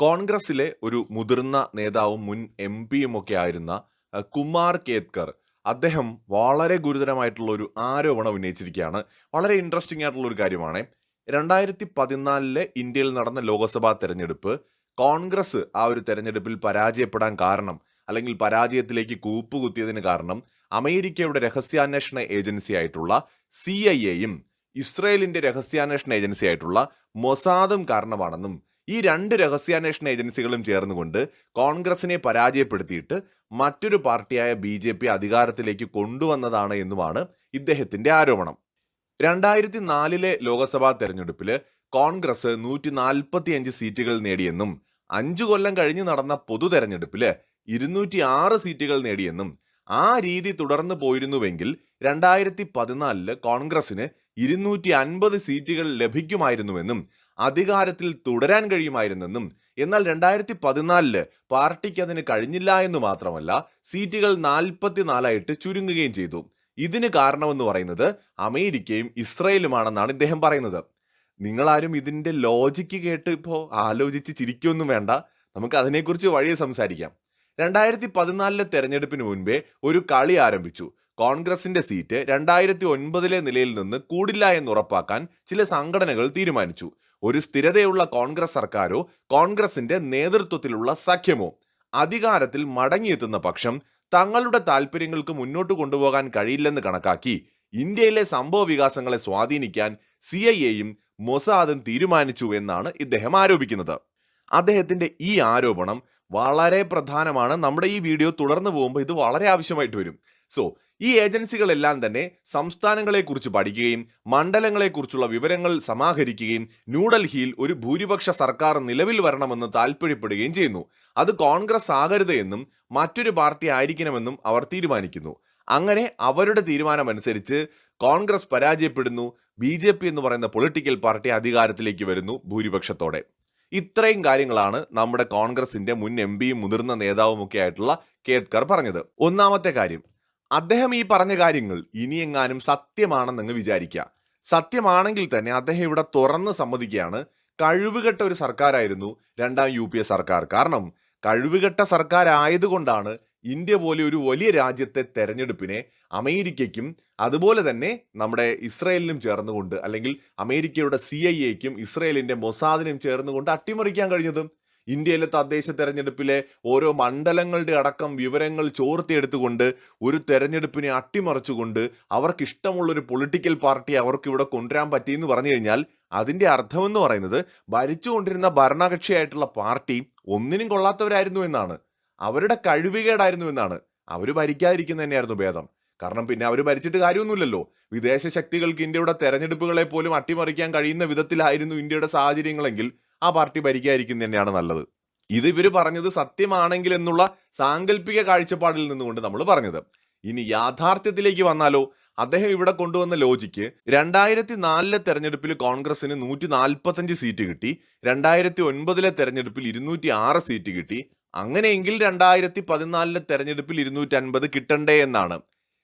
കോൺഗ്രസിലെ ഒരു മുതിർന്ന നേതാവും മുൻ എം പിയും ഒക്കെ ആയിരുന്ന കുമാർ കേത്കർ. അദ്ദേഹം വളരെ ഗുരുതരമായിട്ടുള്ള ഒരു ആരോപണം ഉന്നയിച്ചിരിക്കുകയാണ്. വളരെ ഇൻട്രസ്റ്റിംഗ് ആയിട്ടുള്ള ഒരു കാര്യമാണ്. രണ്ടായിരത്തി പതിനാലിലെ ഇന്ത്യയിൽ നടന്ന ലോക്സഭാ തെരഞ്ഞെടുപ്പ് കോൺഗ്രസ് ആ ഒരു തെരഞ്ഞെടുപ്പിൽ പരാജയപ്പെടാൻ കാരണം അല്ലെങ്കിൽ പരാജയത്തിലേക്ക് കൂപ്പുകുത്തിയതിന് കാരണം അമേരിക്കയുടെ രഹസ്യാന്വേഷണ ഏജൻസി ആയിട്ടുള്ള സി ഐ എയും ഇസ്രയേലിന്റെ രഹസ്യാന്വേഷണ ഏജൻസി ആയിട്ടുള്ള മൊസാദും കാരണമാണെന്നും ഈ രണ്ട് രഹസ്യാന്വേഷണ ഏജൻസികളും ചേർന്നുകൊണ്ട് കോൺഗ്രസിനെ പരാജയപ്പെടുത്തിയിട്ട് മറ്റൊരു പാർട്ടിയായ ബി ജെ പി അധികാരത്തിലേക്ക് കൊണ്ടുവന്നതാണ് എന്നുമാണ് ഇദ്ദേഹത്തിന്റെ ആരോപണം. രണ്ടായിരത്തി നാലിലെ ലോക്സഭാ തെരഞ്ഞെടുപ്പിൽ കോൺഗ്രസ് നൂറ്റി നാൽപ്പത്തി അഞ്ച് സീറ്റുകൾ നേടിയെന്നും അഞ്ചു കൊല്ലം കഴിഞ്ഞ് നടന്ന പൊതു തെരഞ്ഞെടുപ്പിൽ ഇരുന്നൂറ്റി ആറ് സീറ്റുകൾ നേടിയെന്നും ആ രീതി തുടർന്നു പോയിരുന്നുവെങ്കിൽ രണ്ടായിരത്തി പതിനാലിൽ കോൺഗ്രസിന് ഇരുന്നൂറ്റി അൻപത് സീറ്റുകൾ ലഭിക്കുമായിരുന്നുവെന്നും അധികാരത്തിൽ തുടരാൻ കഴിയുമായിരുന്നെന്നും എന്നാൽ രണ്ടായിരത്തി പതിനാലിൽ പാർട്ടിക്ക് അതിന് കഴിഞ്ഞില്ല എന്ന് മാത്രമല്ല സീറ്റുകൾ നാൽപ്പത്തിനാലായിട്ട് ചുരുങ്ങുകയും ചെയ്തു. ഇതിന് കാരണമെന്ന് പറയുന്നത് അമേരിക്കയും ഇസ്രയേലുമാണെന്നാണ് ഇദ്ദേഹം പറയുന്നത്. നിങ്ങളാരും ഇതിന്റെ ലോജിക്ക് കേട്ട് ഇപ്പോൾ ആലോചിച്ച് ചിരിക്കൊന്നും വേണ്ട. നമുക്ക് അതിനെക്കുറിച്ച് വഴിയെ സംസാരിക്കാം. രണ്ടായിരത്തി പതിനാലിലെ തെരഞ്ഞെടുപ്പിന് മുൻപേ ഒരു കളി ആരംഭിച്ചു. കോൺഗ്രസിന്റെ സീറ്റ് രണ്ടായിരത്തി ഒൻപതിലെ നിലയിൽ നിന്ന് കൂടില്ല എന്ന് ഉറപ്പാക്കാൻ ചില സംഘടനകൾ തീരുമാനിച്ചു. ഒരു സ്ഥിരതയുള്ള കോൺഗ്രസ് സർക്കാരോ കോൺഗ്രസിന്റെ നേതൃത്വത്തിലുള്ള സഖ്യമോ അധികാരത്തിൽ മടങ്ങിയെത്തുന്ന പക്ഷം തങ്ങളുടെ താല്പര്യങ്ങൾക്ക് മുന്നോട്ട് കൊണ്ടുപോകാൻ കഴിയില്ലെന്ന് കണക്കാക്കി ഇന്ത്യയിലെ സംഭവ വികാസങ്ങളെ സ്വാധീനിക്കാൻ സി ഐ എയും മൊസാദും തീരുമാനിച്ചു എന്നാണ് ഇദ്ദേഹം ആരോപിക്കുന്നത്. അദ്ദേഹത്തിന്റെ ഈ ആരോപണം വളരെ പ്രധാനമാണ്. നമ്മുടെ ഈ വീഡിയോ തുടർന്ന് പോകുമ്പോൾ ഇത് വളരെ ആവശ്യമായിട്ട് വരും. സോ ഈ ഏജൻസികളെല്ലാം തന്നെ സംസ്ഥാനങ്ങളെക്കുറിച്ച് പഠിക്കുകയും മണ്ഡലങ്ങളെക്കുറിച്ചുള്ള വിവരങ്ങൾ സമാഹരിക്കുകയും ന്യൂഡൽഹിയിൽ ഒരു ഭൂരിപക്ഷ സർക്കാർ നിലവിൽ വരണമെന്ന് താൽപ്പര്യപ്പെടുകയും ചെയ്യുന്നു. അത് കോൺഗ്രസ് ആകരുത് എന്നും മറ്റൊരു പാർട്ടി ആയിരിക്കണമെന്നും അവർ തീരുമാനിക്കുന്നു. അങ്ങനെ അവരുടെ തീരുമാനമനുസരിച്ച് കോൺഗ്രസ് പരാജയപ്പെടുന്നു ബി ജെ പി എന്ന് പറയുന്ന പൊളിറ്റിക്കൽ പാർട്ടി അധികാരത്തിലേക്ക് വരുന്നു ഭൂരിപക്ഷത്തോടെ. ഇത്രയും കാര്യങ്ങളാണ് നമ്മുടെ കോൺഗ്രസിന്റെ മുൻ എം പിയും മുതിർന്ന നേതാവുമൊക്കെ ആയിട്ടുള്ള കേത്കർ പറഞ്ഞത്. ഒന്നാമത്തെ കാര്യം അദ്ദേഹം ഈ പറഞ്ഞ കാര്യങ്ങൾ ഇനിയെങ്ങാനും സത്യമാണെന്നങ്ങ് വിചാരിക്കുക. സത്യമാണെങ്കിൽ തന്നെ അദ്ദേഹം ഇവിടെ തുറന്ന് സമ്മതിക്കുകയാണ്. കഴിവുകെട്ട ഒരു സർക്കാരായിരുന്നു രണ്ടാം യു പി എ സർക്കാർ. കാരണം കഴിവുകെട്ട സർക്കാരായതുകൊണ്ടാണ് ഇന്ത്യ പോലെ ഒരു വലിയ രാജ്യത്തെ തെരഞ്ഞെടുപ്പിനെ അമേരിക്കയ്ക്കും അതുപോലെ തന്നെ നമ്മുടെ ഇസ്രയേലിനും ചേർന്നുകൊണ്ട് അല്ലെങ്കിൽ അമേരിക്കയുടെ സി ഐ എക്കും ഇസ്രയേലിന്റെ മൊസാദിനും ചേർന്നുകൊണ്ട് അട്ടിമറിക്കാൻ കഴിഞ്ഞത്. ഇന്ത്യയിലെ തദ്ദേശ തെരഞ്ഞെടുപ്പിലെ ഓരോ മണ്ഡലങ്ങളുടെ അടക്കം വിവരങ്ങൾ ചോർത്തിയെടുത്തുകൊണ്ട് ഒരു തെരഞ്ഞെടുപ്പിനെ അട്ടിമറിച്ചുകൊണ്ട് അവർക്ക് ഇഷ്ടമുള്ള ഒരു പൊളിറ്റിക്കൽ പാർട്ടി അവർക്ക് ഇവിടെ കൊണ്ടുവരാൻ പറ്റിയെന്ന് പറഞ്ഞു കഴിഞ്ഞാൽ അതിന്റെ അർത്ഥമെന്ന് പറയുന്നത് ഭരിച്ചുകൊണ്ടിരുന്ന ഭരണകക്ഷിയായിട്ടുള്ള പാർട്ടി ഒന്നിനും കൊള്ളാത്തവരായിരുന്നു എന്നാണ്. അവരുടെ കഴിവുകേടായിരുന്നു എന്നാണ്. അവർ ഭരിക്കാതിരിക്കുന്ന തന്നെയായിരുന്നു ഭേദം. കാരണം പിന്നെ അവർ ഭരിച്ചിട്ട് കാര്യമൊന്നുമില്ലല്ലോ. വിദേശ ശക്തികൾക്ക് ഇന്ത്യയുടെ തെരഞ്ഞെടുപ്പുകളെ പോലും അട്ടിമറിക്കാൻ കഴിയുന്ന വിധത്തിലായിരുന്നു ഇന്ത്യയുടെ സാഹചര്യങ്ങളെങ്കിൽ ആ പാർട്ടി ഭരിക്കാതിരിക്കുന്നത് തന്നെയാണ് നല്ലത്. ഇത് ഇവർ പറഞ്ഞത് സത്യമാണെങ്കിൽ എന്നുള്ള സാങ്കല്പിക കാഴ്ചപ്പാടിൽ നിന്നുകൊണ്ട് നമ്മൾ പറഞ്ഞത്. ഇനി യാഥാർത്ഥ്യത്തിലേക്ക് വന്നാലോ അദ്ദേഹം ഇവിടെ കൊണ്ടുവന്ന ലോജിക്ക് രണ്ടായിരത്തി നാലിലെ തെരഞ്ഞെടുപ്പിൽ കോൺഗ്രസിന് നൂറ്റി നാൽപ്പത്തഞ്ച് സീറ്റ് കിട്ടി രണ്ടായിരത്തി ഒൻപതിലെ തെരഞ്ഞെടുപ്പിൽ ഇരുന്നൂറ്റി ആറ് സീറ്റ് കിട്ടി അങ്ങനെയെങ്കിൽ രണ്ടായിരത്തി പതിനാലിലെ തെരഞ്ഞെടുപ്പിൽ ഇരുന്നൂറ്റി അൻപത് കിട്ടണ്ടേ എന്നാണ്.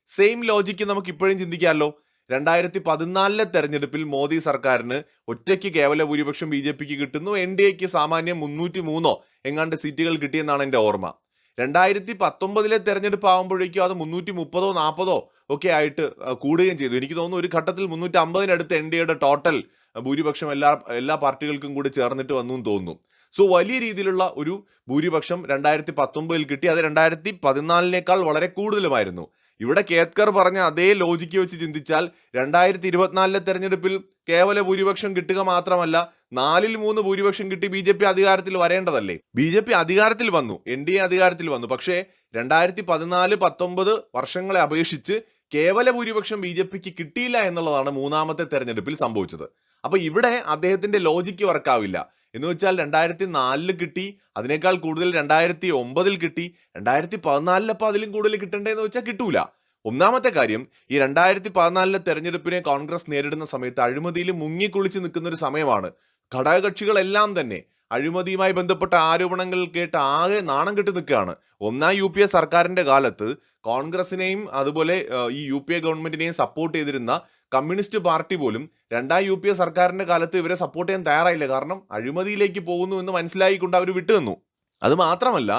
സെയിം ലോജിക്ക് നമുക്ക് ഇപ്പോഴും ചിന്തിക്കാമല്ലോ. രണ്ടായിരത്തി പതിനാലിലെ തെരഞ്ഞെടുപ്പിൽ മോദി സർക്കാരിന് ഒറ്റയ്ക്ക് കേവല ഭൂരിപക്ഷം ബി ജെ പിക്ക് കിട്ടുന്നു. എൻ ഡി എക്ക് സാമാന്യം മുന്നൂറ്റി മൂന്നോ എങ്ങാണ്ട് സീറ്റുകൾ കിട്ടിയെന്നാണ് എന്റെ ഓർമ്മ. രണ്ടായിരത്തി പത്തൊമ്പതിലെ തെരഞ്ഞെടുപ്പ് ആകുമ്പോഴേക്കും അത് മുന്നൂറ്റി മുപ്പതോ നാൽപ്പതോ ഒക്കെ ആയിട്ട് കൂടുകയും ചെയ്തു. എനിക്ക് തോന്നുന്നു ഒരു ഘട്ടത്തിൽ മുന്നൂറ്റി അമ്പതിനടുത്ത് എൻ ഡി എയുടെ ടോട്ടൽ ഭൂരിപക്ഷം എല്ലാ എല്ലാ പാർട്ടികൾക്കും കൂടി ചേർന്നിട്ട് വന്നു എന്ന് തോന്നുന്നു. സോ വലിയ രീതിയിലുള്ള ഒരു ഭൂരിപക്ഷം രണ്ടായിരത്തി പത്തൊമ്പതിൽ കിട്ടി. അത് രണ്ടായിരത്തി പതിനാലിനേക്കാൾ വളരെ കൂടുതലുമായിരുന്നു. ഇവിടെ കേത്കർ പറഞ്ഞ അതേ ലോജിക്ക് വെച്ച് ചിന്തിച്ചാൽ രണ്ടായിരത്തി ഇരുപത്തിനാലിലെ തെരഞ്ഞെടുപ്പിൽ കേവല ഭൂരിപക്ഷം കിട്ടുക മാത്രമല്ല നാലിൽ മൂന്ന് ഭൂരിപക്ഷം കിട്ടി ബി ജെ പി അധികാരത്തിൽ വരേണ്ടതല്ലേ? ബി ജെ പി അധികാരത്തിൽ വന്നു എൻ ഡി എ അധികാരത്തിൽ വന്നു. പക്ഷേ രണ്ടായിരത്തി പതിനാല് പത്തൊമ്പത് വർഷങ്ങളെ അപേക്ഷിച്ച് കേവല ഭൂരിപക്ഷം ബി ജെ പിക്ക് കിട്ടിയില്ല എന്നുള്ളതാണ് മൂന്നാമത്തെ തെരഞ്ഞെടുപ്പിൽ സംഭവിച്ചത്. അപ്പൊ ഇവിടെ അദ്ദേഹത്തിന്റെ ലോജിക്ക് വർക്കാവില്ല. എന്ന് വെച്ചാൽ രണ്ടായിരത്തി നാലിൽ കിട്ടി അതിനേക്കാൾ കൂടുതൽ രണ്ടായിരത്തി ഒമ്പതിൽ കിട്ടി രണ്ടായിരത്തി പതിനാലിൽ അപ്പോൾ അതിലും കൂടുതൽ കിട്ടണ്ടേന്ന് വെച്ചാൽ കിട്ടൂല. ഒന്നാമത്തെ കാര്യം ഈ രണ്ടായിരത്തി പതിനാലിലെ തെരഞ്ഞെടുപ്പിനെ കോൺഗ്രസ് നേരിടുന്ന സമയത്ത് അഴിമതിയിൽ മുങ്ങിക്കുളിച്ച് നിൽക്കുന്ന ഒരു സമയമാണ്. ഘടകകക്ഷികളെല്ലാം തന്നെ അഴിമതിയുമായി ബന്ധപ്പെട്ട ആരോപണങ്ങൾ കേട്ട് ആകെ നാണം കെട്ട് നിൽക്കുകയാണ്. ഒന്നാം യു പി എ സർക്കാരിന്റെ കാലത്ത് കോൺഗ്രസിനെയും അതുപോലെ ഈ യു പി എ ഗവൺമെന്റിനെയും സപ്പോർട്ട് ചെയ്തിരുന്ന കമ്മ്യൂണിസ്റ്റ് പാർട്ടി പോലും രണ്ടാം യു പി എ സർക്കാരിന്റെ കാലത്ത് ഇവരെ സപ്പോർട്ട് ചെയ്യാൻ തയ്യാറായില്ല. കാരണം അഴിമതിയിലേക്ക് പോകുന്നു എന്ന് മനസ്സിലായിക്കൊണ്ട് അവർ വിട്ടുനിന്നു. അത് മാത്രമല്ല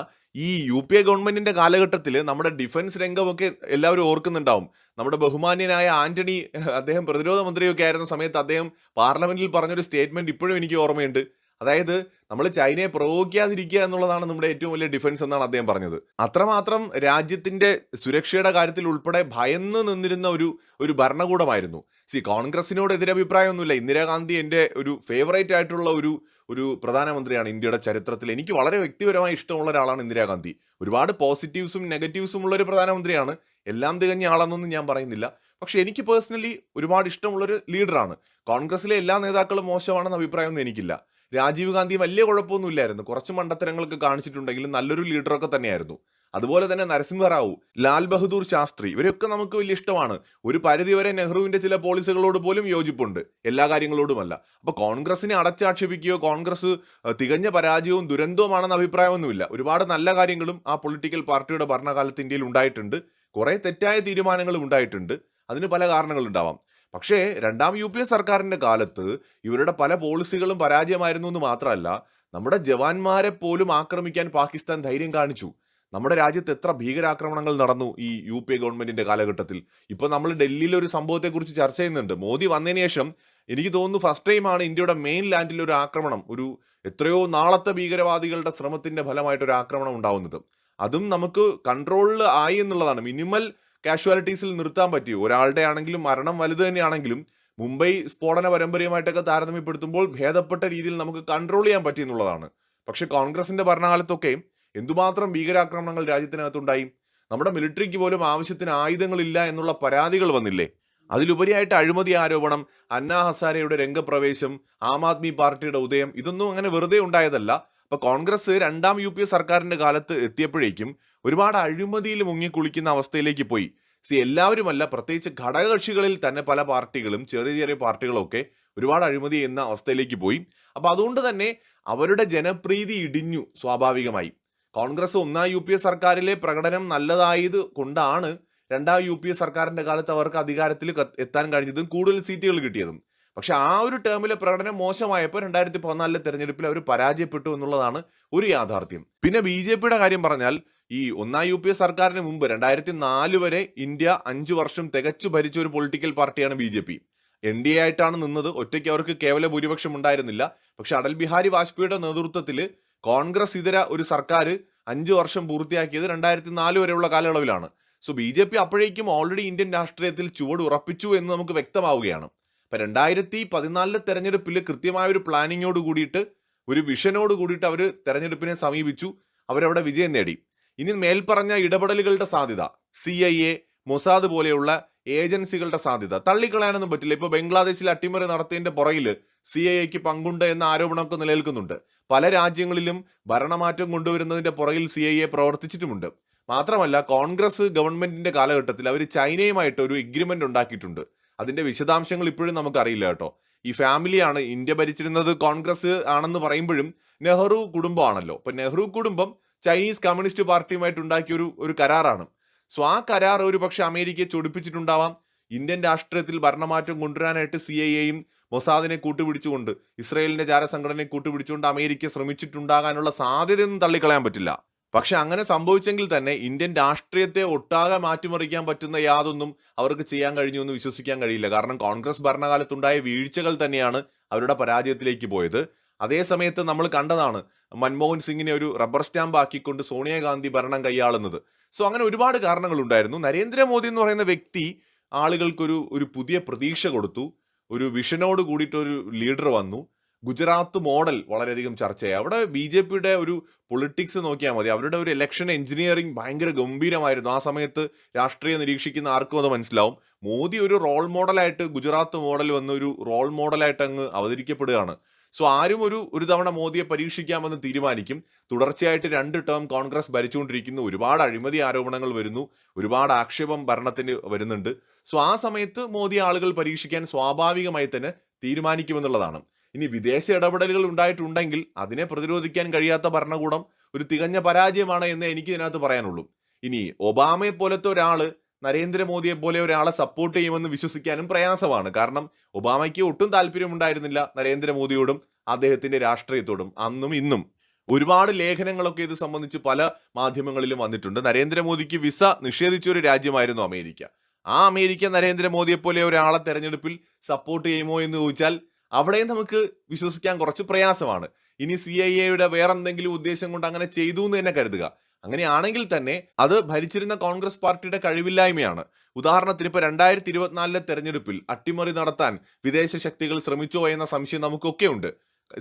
ഈ യു പി എ ഗവൺമെന്റിന്റെ കാലഘട്ടത്തിൽ നമ്മുടെ ഡിഫൻസ് രംഗമൊക്കെ എല്ലാവരും ഓർക്കുന്നുണ്ടാവും. നമ്മുടെ ബഹുമാന്യനായ ആന്റണി അദ്ദേഹം പ്രതിരോധ മന്ത്രിയൊക്കെ ആയിരുന്ന സമയത്ത് അദ്ദേഹം പാർലമെന്റിൽ പറഞ്ഞൊരു സ്റ്റേറ്റ്മെന്റ് ഇപ്പോഴും എനിക്ക് ഓർമ്മയുണ്ട്. അതായത് നമ്മൾ ചൈനയെ പ്രയോഗിക്കാതിരിക്കുക എന്നുള്ളതാണ് നമ്മുടെ ഏറ്റവും വലിയ ഡിഫൻസ് എന്നാണ് അദ്ദേഹം പറഞ്ഞത്. അത്രമാത്രം രാജ്യത്തിന്റെ സുരക്ഷയുടെ കാര്യത്തിൽ ഉൾപ്പെടെ ഭയന്ന് നിന്നിരുന്ന ഒരു ഒരു ഭരണകൂടമായിരുന്നു. സി കോൺഗ്രസിനോട് എതിരഭിപ്രായമൊന്നുമില്ല ഇന്ദിരാഗാന്ധി എന്റെ ഒരു ഫേവറേറ്റ് ആയിട്ടുള്ള ഒരു ഒരു പ്രധാനമന്ത്രിയാണ്. ഇന്ത്യയുടെ ചരിത്രത്തിൽ എനിക്ക് വളരെ വ്യക്തിപരമായി ഇഷ്ടമുള്ള ഒരാളാണ് ഇന്ദിരാഗാന്ധി. ഒരുപാട് പോസിറ്റീവ്സും നെഗറ്റീവ്സും ഉള്ള ഒരു പ്രധാനമന്ത്രിയാണ്. എല്ലാം തികഞ്ഞ ആളാണെന്നൊന്നും ഞാൻ പറയുന്നില്ല. പക്ഷെ എനിക്ക് പേഴ്സണലി ഒരുപാട് ഇഷ്ടമുള്ളൊരു ലീഡറാണ് കോൺഗ്രസിലെ എല്ലാ നേതാക്കളും മോശമാണെന്ന അഭിപ്രായമൊന്നും എനിക്കില്ല. രാജീവ് ഗാന്ധി വലിയ കുഴപ്പമൊന്നുമില്ലായിരുന്നു കുറച്ച് മണ്ടത്തരങ്ങളൊക്കെ കാണിച്ചിട്ടുണ്ടെങ്കിലും നല്ലൊരു ലീഡറൊക്കെ തന്നെയായിരുന്നു. അതുപോലെ തന്നെ നരസിംഹറാവു ലാൽ ബഹദൂർ ശാസ്ത്രി ഇവരൊക്കെ നമുക്ക് വലിയ ഇഷ്ടമാണ്. ഒരു പരിധിവരെ നെഹ്റുവിന്റെ ചില പോളിസികളോട് പോലും യോജിപ്പുണ്ട്. എല്ലാ കാര്യങ്ങളോടുമല്ല. അപ്പൊ കോൺഗ്രസിനെ അടച്ചാക്ഷേപിക്കുകയോ കോൺഗ്രസ് തികഞ്ഞ പരാജയവും ദുരന്തവുമാണെന്ന അഭിപ്രായമൊന്നുമില്ല. ഒരുപാട് നല്ല കാര്യങ്ങളും ആ പൊളിറ്റിക്കൽ പാർട്ടിയുടെ ഭരണകാലത്ത് ഇന്ത്യയിൽ ഉണ്ടായിട്ടുണ്ട്. കുറെ തെറ്റായ തീരുമാനങ്ങളും ഉണ്ടായിട്ടുണ്ട്. അതിന് പല കാരണങ്ങളുണ്ടാവാം. പക്ഷേ രണ്ടാം യു പി എ സർക്കാരിന്റെ കാലത്ത് ഇവരുടെ പല പോളിസികളും പരാജയമായിരുന്നു എന്ന് മാത്രമല്ല നമ്മുടെ ജവാന്മാരെ പോലും ആക്രമിക്കാൻ പാകിസ്ഥാൻ ധൈര്യം കാണിച്ചു. നമ്മുടെ രാജ്യത്ത് എത്ര ഭീകരാക്രമണങ്ങൾ നടന്നു ഈ യു പി എ ഗവൺമെന്റിന്റെ കാലഘട്ടത്തിൽ. ഇപ്പൊ നമ്മൾ ഡൽഹിയിൽ ഒരു സംഭവത്തെക്കുറിച്ച് ചർച്ച ചെയ്യുന്നുണ്ട്. മോദി വന്നതിന് ശേഷം എനിക്ക് തോന്നുന്നു ഫസ്റ്റ് ടൈമാണ് ഇന്ത്യയുടെ മെയിൻ ലാൻഡിൽ ഒരു ആക്രമണം ഒരു എത്രയോ നാളത്തെ ഭീകരവാദികളുടെ ശ്രമത്തിന്റെ ഫലമായിട്ട് ഒരു ആക്രമണം ഉണ്ടാവുന്നത്. അതും നമുക്ക് കൺട്രോളിൽ ആയി എന്നുള്ളതാണ്. മിനിമൽ കാഷ്വാലിറ്റീസിൽ നിർത്താൻ പറ്റിയോ? ഒരാളുടെ ആണെങ്കിലും മരണം വലുത് തന്നെയാണെങ്കിലും മുംബൈ സ്ഫോടന പരമ്പരയുമായിട്ടൊക്കെ താരതമ്യപ്പെടുത്തുമ്പോൾ ഭേദപ്പെട്ട രീതിയിൽ നമുക്ക് കൺട്രോൾ ചെയ്യാൻ പറ്റി എന്നുള്ളതാണ് പക്ഷെ കോൺഗ്രസിന്റെ ഭരണകാലത്തൊക്കെ എന്തുമാത്രം ഭീകരാക്രമണങ്ങൾ രാജ്യത്തിനകത്തുണ്ടായി? നമ്മുടെ മിലിറ്ററിക്ക് പോലും ആവശ്യത്തിന് ആയുധങ്ങളില്ല എന്നുള്ള പരാതികൾ വന്നില്ലേ? അതിലുപരിയായിട്ട് അഴിമതി ആരോപണം അന്നാ ഹസാരയുടെ രംഗപ്രവേശം ആം ആദ്മി പാർട്ടിയുടെ ഉദയം ഇതൊന്നും അങ്ങനെ വെറുതെ ഉണ്ടായതല്ല. അപ്പൊ കോൺഗ്രസ് രണ്ടാം യു പി എ സർക്കാരിന്റെ കാലത്ത് എത്തിയപ്പോഴേക്കും ഒരുപാട് അഴിമതിയിൽ മുങ്ങിക്കുളിക്കുന്ന അവസ്ഥയിലേക്ക് പോയി. സി എല്ലാവരുമല്ല പ്രത്യേകിച്ച് ഘടകകക്ഷികളിൽ തന്നെ പല പാർട്ടികളും ചെറിയ ചെറിയ പാർട്ടികളൊക്കെ ഒരുപാട് അഴിമതി എന്ന അവസ്ഥയിലേക്ക് പോയി. അപ്പൊ അതുകൊണ്ട് തന്നെ അവരുടെ ജനപ്രീതി ഇടിഞ്ഞു സ്വാഭാവികമായി. കോൺഗ്രസ് ഒന്നാം യു പി സർക്കാരിലെ പ്രകടനം നല്ലതായത് കൊണ്ടാണ് രണ്ടാം യു പി എ സർക്കാരിന്റെ കാലത്ത് അവർക്ക് അധികാരത്തിൽ എത്താൻ കഴിഞ്ഞതും കൂടുതൽ സീറ്റുകൾ കിട്ടിയതും. പക്ഷെ ആ ഒരു ടേമിലെ പ്രകടനം മോശമായപ്പോൾ രണ്ടായിരത്തി പതിനാലിലെ തെരഞ്ഞെടുപ്പിൽ അവർ പരാജയപ്പെട്ടു എന്നുള്ളതാണ് ഒരു യാഥാർത്ഥ്യം. പിന്നെ ബി കാര്യം പറഞ്ഞാൽ ഈ ഒന്നാം യു പി എ സർക്കാരിന് മുമ്പ് രണ്ടായിരത്തി നാല് വരെ ഇന്ത്യ അഞ്ചു വർഷം തികച്ചു ഭരിച്ച ഒരു പൊളിറ്റിക്കൽ പാർട്ടിയാണ് B J P. N D A ആയിട്ടാണ് നിന്നത്. ഒറ്റയ്ക്ക് അവർക്ക് കേവല ഭൂരിപക്ഷം ഉണ്ടായിരുന്നില്ല. പക്ഷെ അടൽ ബിഹാരി വാജ്പേയിയുടെ നേതൃത്വത്തിൽ കോൺഗ്രസ് ഇതര ഒരു സർക്കാർ അഞ്ച് വർഷം പൂർത്തിയാക്കിയത് രണ്ടായിരത്തി നാല് വരെയുള്ള കാലയളവിലാണ്. സോ ബി ജെ പി അപ്പോഴേക്കും ഓൾറെഡി ഇന്ത്യൻ രാഷ്ട്രീയത്തിൽ ചുവട് ഉറപ്പിച്ചു എന്ന് നമുക്ക് വ്യക്തമാവുകയാണ്. അപ്പം രണ്ടായിരത്തി പതിനാലിലെ തെരഞ്ഞെടുപ്പിൽ കൃത്യമായ ഒരു പ്ലാനിങ്ങോട് കൂടിയിട്ട് ഒരു വിഷനോട് കൂടിയിട്ട് അവർ തെരഞ്ഞെടുപ്പിനെ സമീപിച്ചു. അവരവിടെ വിജയം നേടി. ഇനി മേൽപ്പറഞ്ഞ ഇടപെടലുകളുടെ സാധ്യത സി ഐ എ മൊസാദ് പോലെയുള്ള ഏജൻസികളുടെ സാധ്യത. തള്ളിക്കളയാനൊന്നും പറ്റില്ല. ഇപ്പൊ ബംഗ്ലാദേശിൽ അട്ടിമറി നടത്തിയതിന്റെ പുറകിൽ സി ഐ എക്ക് പങ്കുണ്ട് എന്ന ആരോപണമൊക്കെ നിലനിൽക്കുന്നുണ്ട്. പല രാജ്യങ്ങളിലും ഭരണമാറ്റം കൊണ്ടുവരുന്നതിന്റെ പുറകിൽ സി ഐ എ പ്രവർത്തിച്ചിട്ടുമുണ്ട്. മാത്രമല്ല കോൺഗ്രസ് ഗവൺമെന്റിന്റെ കാലഘട്ടത്തിൽ അവർ ചൈനയുമായിട്ട് ഒരു എഗ്രിമെന്റ് ഉണ്ടാക്കിയിട്ടുണ്ട്. അതിന്റെ വിശദാംശങ്ങൾ ഇപ്പോഴും നമുക്കറിയില്ല കേട്ടോ. ഈ ഫാമിലിയാണ് ഇന്ത്യ ഭരിച്ചിരുന്നത് കോൺഗ്രസ് ആണെന്ന് പറയുമ്പോഴും നെഹ്റു കുടുംബമാണല്ലോ. അപ്പൊ നെഹ്റു കുടുംബം ചൈനീസ് കമ്മ്യൂണിസ്റ്റ് പാർട്ടിയുമായിട്ട് ഉണ്ടാക്കിയ ഒരു ഒരു കരാറാണ്. സോ ആ കരാർ ഒരു പക്ഷെ അമേരിക്കയെ ചൊടിപ്പിച്ചിട്ടുണ്ടാവാം. ഇന്ത്യൻ രാഷ്ട്രീയത്തിൽ ഭരണമാറ്റം കൊണ്ടുവരാനായിട്ട് സി ഐ എയും മൊസാദിനെ കൂട്ടുപിടിച്ചുകൊണ്ട് ഇസ്രയേലിന്റെ ജാരസംഘടനയെ കൂട്ടുപിടിച്ചുകൊണ്ട് അമേരിക്ക ശ്രമിച്ചിട്ടുണ്ടാകാനുള്ള സാധ്യതയൊന്നും തള്ളിക്കളയാൻ പറ്റില്ല. പക്ഷെ അങ്ങനെ സംഭവിച്ചെങ്കിൽ തന്നെ ഇന്ത്യൻ രാഷ്ട്രീയത്തെ ഒട്ടാകെ മാറ്റിമറിക്കാൻ പറ്റുന്ന യാതൊന്നും അവർക്ക് ചെയ്യാൻ കഴിഞ്ഞു എന്ന് വിശ്വസിക്കാൻ കഴിയില്ല. കാരണം കോൺഗ്രസ് ഭരണകാലത്തുണ്ടായ വീഴ്ചകൾ തന്നെയാണ് അവരുടെ പരാജയത്തിലേക്ക് പോയത്. അതേ സമയത്ത് നമ്മൾ കണ്ടതാണ് മൻമോഹൻ സിംഗിനെ ഒരു റബ്ബർ സ്റ്റാമ്പ് ആക്കിക്കൊണ്ട് സോണിയാഗാന്ധി ഭരണം കൈയാളുന്നത്. സോ അങ്ങനെ ഒരുപാട് കാരണങ്ങളുണ്ടായിരുന്നു. നരേന്ദ്രമോദി എന്ന് പറയുന്ന വ്യക്തി ആളുകൾക്കൊരു ഒരു പുതിയ പ്രതീക്ഷ കൊടുത്തു. ഒരു വിഷനോട് കൂടിയിട്ടൊരു ലീഡർ വന്നു. ഗുജറാത്ത് മോഡൽ വളരെയധികം ചർച്ചയായി. അവിടെ ബി ജെ പിയുടെ ഒരു പൊളിറ്റിക്സ് നോക്കിയാൽ മതി. അവരുടെ ഒരു ഇലക്ഷൻ എഞ്ചിനീയറിംഗ് ഭയങ്കര ഗംഭീരമായിരുന്നു. ആ സമയത്ത് രാഷ്ട്രീയം നിരീക്ഷിക്കുന്ന ആർക്കും അത് മനസ്സിലാവും. മോദി ഒരു റോൾ മോഡലായിട്ട് ഗുജറാത്ത് മോഡൽ വന്ന് ഒരു റോൾ മോഡലായിട്ട് അങ്ങ് അവതരിക്കപ്പെടുകയാണ്. സോ ആരും ഒരു ഒരു തവണ മോദിയെ പരീക്ഷിക്കാമെന്ന് തീരുമാനിക്കും. തുടർച്ചയായിട്ട് രണ്ട് ടേം കോൺഗ്രസ് ഭരിച്ചുകൊണ്ടിരിക്കുന്നു. ഒരുപാട് അഴിമതി ആരോപണങ്ങൾ വരുന്നു. ഒരുപാട് ആക്ഷേപം ഭരണത്തിന് വരുന്നുണ്ട്. സോ ആ സമയത്ത് മോദി ആളുകൾ പരീക്ഷിക്കാൻ സ്വാഭാവികമായി തന്നെ തീരുമാനിക്കുമെന്നുള്ളതാണ്. ഇനി വിദേശ ഇടപെടലുകൾ ഉണ്ടായിട്ടുണ്ടെങ്കിൽ അതിനെ പ്രതിരോധിക്കാൻ കഴിയാത്ത ഭരണകൂടം ഒരു തികഞ്ഞ പരാജയമാണ് എന്ന് എനിക്ക് ഇതിനകത്ത് പറയാനുള്ളൂ. ഇനി ഒബാമയെ പോലത്തെ ഒരാൾ നരേന്ദ്രമോദിയെ പോലെ ഒരാളെ സപ്പോർട്ട് ചെയ്യുമെന്ന് വിശ്വസിക്കാനും പ്രയാസമാണ്. കാരണം ഒബാമയ്ക്ക് ഒട്ടും താല്പര്യമുണ്ടായിരുന്നില്ല നരേന്ദ്രമോദിയോടും അദ്ദേഹത്തിന്റെ രാഷ്ട്രീയത്തോടും അന്നും ഇന്നും. ഒരുപാട് ലേഖനങ്ങളൊക്കെ ഇത് സംബന്ധിച്ച് പല മാധ്യമങ്ങളിലും വന്നിട്ടുണ്ട്. നരേന്ദ്രമോദിക്ക് വിസ നിഷേധിച്ച ഒരു രാജ്യമായിരുന്നു അമേരിക്ക. ആ അമേരിക്ക നരേന്ദ്രമോദിയെ പോലെ ഒരാളെ തെരഞ്ഞെടുപ്പിൽ സപ്പോർട്ട് ചെയ്യുമോ എന്ന് ചോദിച്ചാൽ അവിടെയും നമുക്ക് വിശ്വസിക്കാൻ കുറച്ച് പ്രയാസമാണ്. ഇനി സി ഐ എയുടെ വേറെന്തെങ്കിലും ഉദ്ദേശം കൊണ്ട് അങ്ങനെ ചെയ്തു എന്ന് തന്നെ കരുതുക. അങ്ങനെയാണെങ്കിൽ തന്നെ അത് ഭരിച്ചിരുന്ന കോൺഗ്രസ് പാർട്ടിയുടെ കഴിവില്ലായ്മയാണ്. ഉദാഹരണത്തിന് ഇപ്പോൾ രണ്ടായിരത്തി ഇരുപത്തിനാലിലെ തെരഞ്ഞെടുപ്പിൽ അട്ടിമറി നടത്താൻ വിദേശ ശക്തികൾ ശ്രമിച്ചോ എന്ന സംശയം നമുക്കൊക്കെ ഉണ്ട്.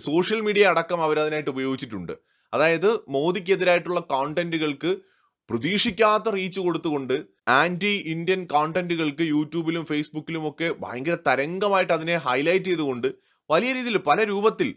സോഷ്യൽ മീഡിയ അടക്കം അവരതിനായിട്ട് ഉപയോഗിച്ചിട്ടുണ്ട്. അതായത് മോദിക്കെതിരായിട്ടുള്ള കോണ്ടന്റുകൾക്ക് പ്രതീക്ഷിക്കാത്ത റീച്ച് കൊടുത്തുകൊണ്ട് ആന്റി ഇന്ത്യൻ കോണ്ടന്റുകൾക്ക് യൂട്യൂബിലും ഫേസ്ബുക്കിലും ഒക്കെ ഭയങ്കര തരംഗമായിട്ട് അതിനെ ഹൈലൈറ്റ് ചെയ്തുകൊണ്ട് വലിയ രീതിയിൽ പല രൂപത്തിൽ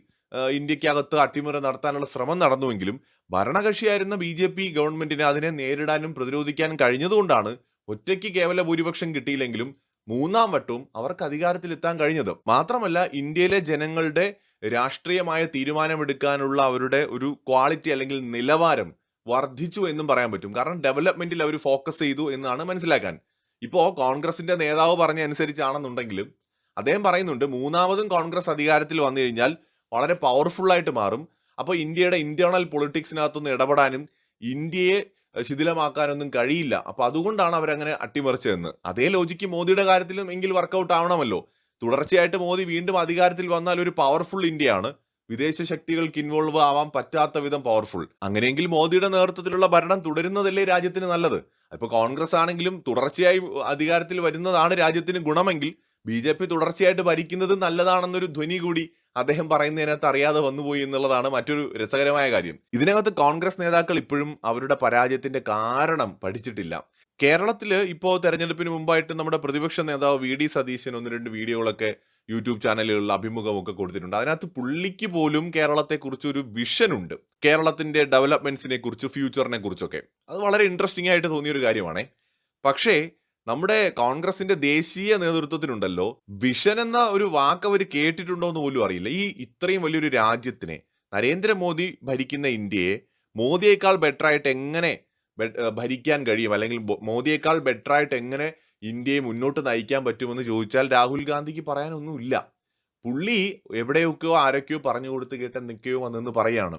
ഇന്ത്യക്കകത്ത് അട്ടിമറി നടത്താനുള്ള ശ്രമം നടന്നുവെങ്കിലും ഭരണകക്ഷിയായിരുന്ന ബി ജെ പി ഗവൺമെന്റിന് അതിനെ നേരിടാനും പ്രതിരോധിക്കാനും കഴിഞ്ഞതുകൊണ്ടാണ് ഒറ്റയ്ക്ക് കേവല ഭൂരിപക്ഷം കിട്ടിയില്ലെങ്കിലും മൂന്നാം വട്ടവും അവർക്ക് അധികാരത്തിലെത്താൻ കഴിഞ്ഞത്. മാത്രമല്ല ഇന്ത്യയിലെ ജനങ്ങളുടെ രാഷ്ട്രീയമായ തീരുമാനമെടുക്കാനുള്ള അവരുടെ ഒരു ക്വാളിറ്റി അല്ലെങ്കിൽ നിലവാരം വർദ്ധിച്ചു എന്നും പറയാൻ പറ്റും. കാരണം ഡെവലപ്മെന്റിൽ അവർ ഫോക്കസ് ചെയ്തു എന്നാണ് മനസ്സിലാക്കാൻ. ഇപ്പോൾ കോൺഗ്രസിന്റെ നേതാവ് പറഞ്ഞ അനുസരിച്ചാണെന്നുണ്ടെങ്കിലും അദ്ദേഹം പറയുന്നുണ്ട് മൂന്നാമതും കോൺഗ്രസ് അധികാരത്തിൽ വന്നു കഴിഞ്ഞാൽ വളരെ പവർഫുൾ ആയിട്ട് മാറും. അപ്പോൾ ഇന്ത്യയുടെ ഇന്റേണൽ പൊളിറ്റിക്സിനകത്തൊന്നും ഇടപെടാനും ഇന്ത്യയെ ശിഥിലമാക്കാനൊന്നും കഴിയില്ല. അപ്പോൾ അതുകൊണ്ടാണ് അവരങ്ങനെ അട്ടിമറിച്ചതെന്ന്. അതേ ലോജിക്ക് മോദിയുടെ കാര്യത്തിലും എങ്കിൽ വർക്കൗട്ട് ആവണമല്ലോ. തുടർച്ചയായിട്ട് മോദി വീണ്ടും അധികാരത്തിൽ വന്നാൽ ഒരു പവർഫുൾ ഇന്ത്യയാണ്. വിദേശ ശക്തികൾക്ക് ഇൻവോൾവ് ആവാൻ പറ്റാത്ത വിധം പവർഫുൾ അങ്ങനെയെങ്കിൽ മോദിയുടെ നേതൃത്വത്തിലുള്ള ഭരണം തുടരുന്നതല്ലേ രാജ്യത്തിന് നല്ലത്? ഇപ്പോൾ കോൺഗ്രസ് ആണെങ്കിലും തുടർച്ചയായി അധികാരത്തിൽ വരുന്നതാണ് രാജ്യത്തിന് ഗുണമെങ്കിൽ ബി ജെ പി തുടർച്ചയായിട്ട് ഭരിക്കുന്നത് നല്ലതാണെന്നൊരു ധ്വനി കൂടി അദ്ദേഹം പറയുന്നതിനകത്ത് അറിയാതെ വന്നുപോയി എന്നുള്ളതാണ് മറ്റൊരു രസകരമായ കാര്യം. ഇതിനകത്ത് കോൺഗ്രസ് നേതാക്കൾ ഇപ്പോഴും അവരുടെ പരാജയത്തിന്റെ കാരണം പഠിച്ചിട്ടില്ല. കേരളത്തിൽ ഇപ്പോൾ തെരഞ്ഞെടുപ്പിന് മുമ്പായിട്ട് നമ്മുടെ പ്രതിപക്ഷ നേതാവ് വി ഡി സതീശൻ ഒന്ന് രണ്ട് വീഡിയോകളൊക്കെ യൂട്യൂബ് ചാനലുകളിൽ അഭിമുഖമൊക്കെ കൊടുത്തിട്ടുണ്ട്. അതിനകത്ത് പുള്ളിക്ക് പോലും കേരളത്തെക്കുറിച്ച് ഒരു ഉണ്ട്. കേരളത്തിന്റെ ഡെവലപ്മെന്റ്സിനെ കുറിച്ച് ഫ്യൂച്ചറിനെ കുറിച്ചൊക്കെ. അത് വളരെ ഇൻട്രസ്റ്റിംഗ് ആയിട്ട് തോന്നിയ ഒരു കാര്യമാണേ. പക്ഷേ നമ്മുടെ കോൺഗ്രസിന്റെ ദേശീയ നേതൃത്വത്തിനുണ്ടല്ലോ. വിഷൻ എന്ന ഒരു വാക്ക് അവർ കേട്ടിട്ടുണ്ടോ എന്ന് പോലും അറിയില്ല. ഈ ഇത്രയും വലിയൊരു രാജ്യത്തിനെ നരേന്ദ്രമോദി ഭരിക്കുന്ന ഇന്ത്യയെ മോദിയേക്കാൾ ബെറ്ററായിട്ട് എങ്ങനെ ഭരിക്കാൻ കഴിയും? അല്ലെങ്കിൽ മോദിയേക്കാൾ ബെറ്ററായിട്ട് എങ്ങനെ ഇന്ത്യയെ മുന്നോട്ട് നയിക്കാൻ പറ്റുമെന്ന് ചോദിച്ചാൽ രാഹുൽ ഗാന്ധിക്ക് പറയാനൊന്നുമില്ല. പുള്ളി എവിടെയൊക്കെയോ ആരൊക്കെയോ പറഞ്ഞു കൊടുത്ത് കേട്ട് നിൽക്കുകയോ വന്നെന്ന് പറയാണ്.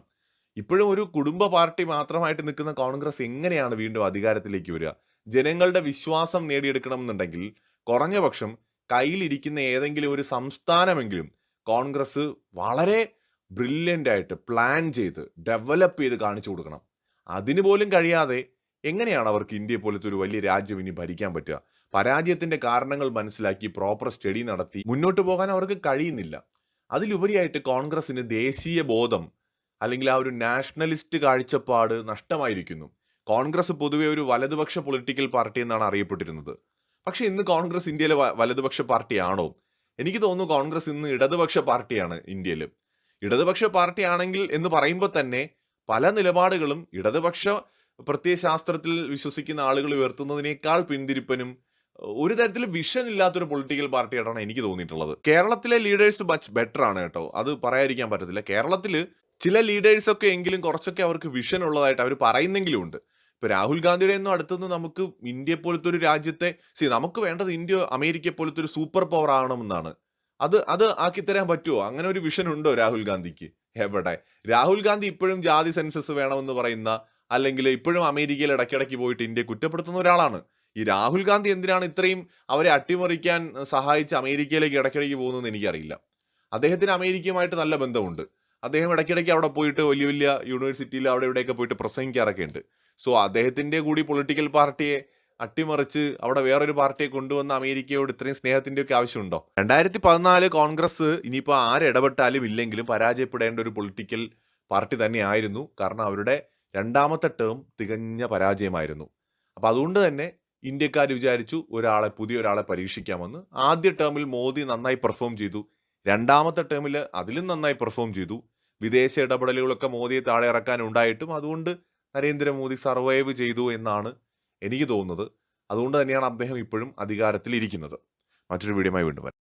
ഇപ്പോഴും ഒരു കുടുംബ പാർട്ടി മാത്രമായിട്ട് നിൽക്കുന്ന കോൺഗ്രസ് എങ്ങനെയാണ് വീണ്ടും അധികാരത്തിലേക്ക് വരിക? ജനങ്ങളുടെ വിശ്വാസം നേടിയെടുക്കണമെന്നുണ്ടെങ്കിൽ കുറഞ്ഞപക്ഷം കയ്യിലിരിക്കുന്ന ഏതെങ്കിലും ഒരു സംസ്ഥാനമെങ്കിലും കോൺഗ്രസ് വളരെ ബ്രില്യന്റ് ആയിട്ട് പ്ലാൻ ചെയ്ത് ഡെവലപ്പ് ചെയ്ത് കാണിച്ചു കൊടുക്കണം. അതിന് പോലും കഴിയാതെ എങ്ങനെയാണ് അവർക്ക് ഇന്ത്യയെ പോലത്തെ ഒരു വലിയ രാജ്യം ഇനി ഭരിക്കാൻ പറ്റുക? പരാജയത്തിന്റെ കാരണങ്ങൾ മനസ്സിലാക്കി പ്രോപ്പർ സ്റ്റഡി നടത്തി മുന്നോട്ട് പോകാൻ അവർക്ക് കഴിയുന്നില്ല. അതിലുപരിയായിട്ട് കോൺഗ്രസിന് ദേശീയ ബോധം അല്ലെങ്കിൽ ആ ഒരു നാഷണലിസ്റ്റ് കാഴ്ചപ്പാട് നഷ്ടമായിരിക്കുന്നു. കോൺഗ്രസ് പൊതുവെ ഒരു വലതുപക്ഷ പൊളിറ്റിക്കൽ പാർട്ടി എന്നാണ് അറിയപ്പെട്ടിരുന്നത്. പക്ഷെ ഇന്ന് കോൺഗ്രസ് ഇന്ത്യയിലെ വലതുപക്ഷ പാർട്ടിയാണോ? എനിക്ക് തോന്നുന്നു കോൺഗ്രസ് ഇന്ന് ഇടതുപക്ഷ പാർട്ടിയാണ് ഇന്ത്യയിൽ ഇടതുപക്ഷ പാർട്ടി ആണെങ്കിൽ എന്ന് പറയുമ്പോൾ തന്നെ പല നിലപാടുകളും ഇടതുപക്ഷ പ്രത്യയശാസ്ത്രത്തിൽ വിശ്വസിക്കുന്ന ആളുകൾ ഉയർത്തുന്നതിനേക്കാൾ പിന്തിരിപ്പനും ഒരു തരത്തിൽ വിഷൻ ഇല്ലാത്തൊരു പൊളിറ്റിക്കൽ പാർട്ടിയായിട്ടാണ് എനിക്ക് തോന്നിയിട്ടുള്ളത്. കേരളത്തിലെ ലീഡേഴ്സ് മച്ച് ബെറ്റർ ആണ് കേട്ടോ. അത് പറയാതിരിക്കാൻ പറ്റത്തില്ല. കേരളത്തിൽ ചില ലീഡേഴ്സൊക്കെ എങ്കിലും കുറച്ചൊക്കെ അവർക്ക് വിഷൻ ഉള്ളതായിട്ട് അവർ പറയുന്നെങ്കിലും ഉണ്ട്. ഇപ്പൊ രാഹുൽ ഗാന്ധിയുടെ ഒന്നും അടുത്തൊന്നും നമുക്ക് ഇന്ത്യയെ പോലത്തെ ഒരു രാജ്യത്തെ സി നമുക്ക് വേണ്ടത് ഇന്ത്യ അമേരിക്കയെ പോലത്തെ ഒരു സൂപ്പർ പവർ ആവണമെന്നാണ് അത് അത് ആക്കി തരാൻ പറ്റുമോ അങ്ങനെ ഒരു വിഷൻ ഉണ്ടോ രാഹുൽ ഗാന്ധിക്ക്? എവിടെ? രാഹുൽ ഗാന്ധി ഇപ്പോഴും ജാതി സെൻസസ് വേണമെന്ന് പറയുന്ന അല്ലെങ്കിൽ ഇപ്പോഴും അമേരിക്കയിൽ ഇടയ്ക്കിടയ്ക്ക് പോയിട്ട് ഇന്ത്യ കുറ്റപ്പെടുത്തുന്ന ഒരാളാണ്. ഈ രാഹുൽ ഗാന്ധി എന്തിനാണ് ഇത്രയും അവരെ അട്ടിമറിക്കാൻ സഹായിച്ച് അമേരിക്കയിലേക്ക് ഇടയ്ക്കിടയ്ക്ക് പോകുന്നതെന്ന് എനിക്കറിയില്ല. അദ്ദേഹത്തിന് അമേരിക്കയുമായിട്ട് നല്ല ബന്ധമുണ്ട്. അദ്ദേഹം ഇടയ്ക്കിടയ്ക്ക് അവിടെ പോയിട്ട് വലിയ വലിയ യൂണിവേഴ്സിറ്റിയിൽ അവിടെ ഇവിടെയൊക്കെ പോയിട്ട് പ്രസംഗിക്കാറൊക്കെ ഉണ്ട്. സോ അദ്ദേഹത്തിന്റെ കൂടി പൊളിറ്റിക്കൽ പാർട്ടിയെ അട്ടിമറിച്ച് അവിടെ വേറൊരു പാർട്ടിയെ കൊണ്ടുവന്ന അമേരിക്കയോട് ഇത്രയും സ്നേഹത്തിന്റെ ഒക്കെ ആവശ്യമുണ്ടോ? രണ്ടായിരത്തി പതിനാല് കോൺഗ്രസ് ഇനിയിപ്പോൾ ആരിടപെട്ടാലും ഇല്ലെങ്കിലും പരാജയപ്പെടേണ്ട ഒരു പൊളിറ്റിക്കൽ പാർട്ടി തന്നെയായിരുന്നു. കാരണം അവരുടെ രണ്ടാമത്തെ ടേം തികഞ്ഞ പരാജയമായിരുന്നു. അപ്പോൾ അതുകൊണ്ട് തന്നെ ഇന്ത്യക്കാർ വിചാരിച്ചു ഒരാളെ പുതിയ ഒരാളെ പരീക്ഷിക്കാമെന്ന്. ആദ്യ ടേമിൽ മോദി നന്നായി പെർഫോം ചെയ്തു. രണ്ടാമത്തെ ടേമിൽ അതിലും നന്നായി പെർഫോം ചെയ്തു. വിദേശ ഇടപെടലുകളൊക്കെ മോദിയെ താഴെ ഇറക്കാൻ ഉണ്ടായിട്ടും അതുകൊണ്ട് നരേന്ദ്രമോദി സർവൈവ് ചെയ്തു എന്നാണ് എനിക്ക് തോന്നുന്നത്. അതുകൊണ്ട് തന്നെയാണ് അദ്ദേഹം ഇപ്പോഴും അധികാരത്തിൽ ഇരിക്കുന്നത് മറ്റൊരു വീഡിയോയുമായി വീണ്ടും വരാം.